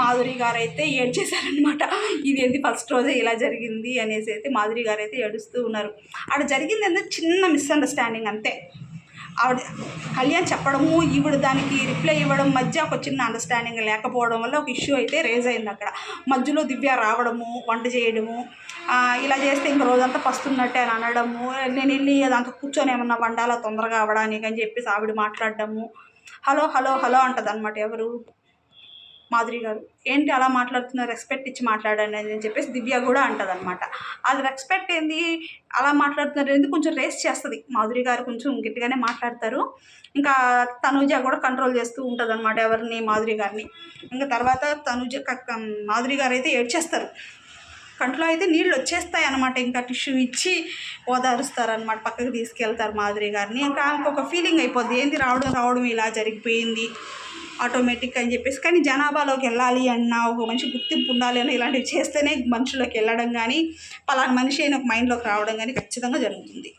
మాధురి గారు అయితే ఏడ్చేశారనమాట ఇదేంటి ఫస్ట్ రోజే ఇలా జరిగింది అనేసి అయితే మాధురి గారు అయితే ఏడుస్తూ ఉన్నారు. ఆడ జరిగింది ఏంటంటే చిన్న మిస్అండర్స్టాండింగ్ అంతే. ఆవిడ కళ్యాణ్ చెప్పడము ఈవిడ దానికి రిప్లై ఇవ్వడం మధ్య ఒక చిన్న అండర్స్టాండింగ్ లేకపోవడం వల్ల ఒక ఇష్యూ అయితే రేజ్ అయింది అక్కడ. మధ్యలో దివ్య రావడము వంట చేయడము ఇలా చేస్తే ఇంక రోజంతా పస్తున్నట్టే అని అనడము నేను వెళ్ళి దాంతో కూర్చొని ఏమన్నా వండాలా తొందరగా అవడానికి అని చెప్పేసి ఆవిడ మాట్లాడడము. హలో హలో హలో అంటదనమాట ఎవరు? మాధురి గారు ఏంటి అలా మాట్లాడుతున్నారు? రెస్పెక్ట్ ఇచ్చి మాట్లాడండి అని చెప్పేసి దివ్య కూడా అంటదన్నమాట. అది రెస్పెక్ట్ ఏంది? అలా మాట్లాడుతున్నారు ఏంది? కొంచెం రేస్ చేస్తుంది. మాధురి గారు కొంచెం గట్టిగానే మాట్లాడతారు. ఇంకా తనుజ కూడా కంట్రోల్ చేస్తూ ఉంటుంది అనమాట ఎవరిని? మాధురి గారిని. ఇంకా తర్వాత తనుజ మాధురి గారు అయితే ఏడ్చేస్తారు. కంట్లో అయితే నీళ్ళు వచ్చేస్తాయి అనమాట ఇంకా టిష్యూ ఇచ్చి ఓదారుస్తారనమాట పక్కకి తీసుకెళ్తారు మాధురి గారిని. ఇంకా ఇంకొక ఫీలింగ్ అయిపోద్ది. ఏంది? రావడం రావడం ఇలా జరిగిపోయింది. ఆటోమేటిక్ అని చెప్పేసి కానీ జనాభాలోకి వెళ్ళాలి అన్న ఒక మంచి గుర్తింపు ఉండాలి అని ఇలాంటివి చేస్తేనే మనుషులకు వెళ్ళడం కానీ పలానా మనిషి అయిన ఒక మైండ్లోకి రావడం కానీ ఖచ్చితంగా జరుగుతుంది.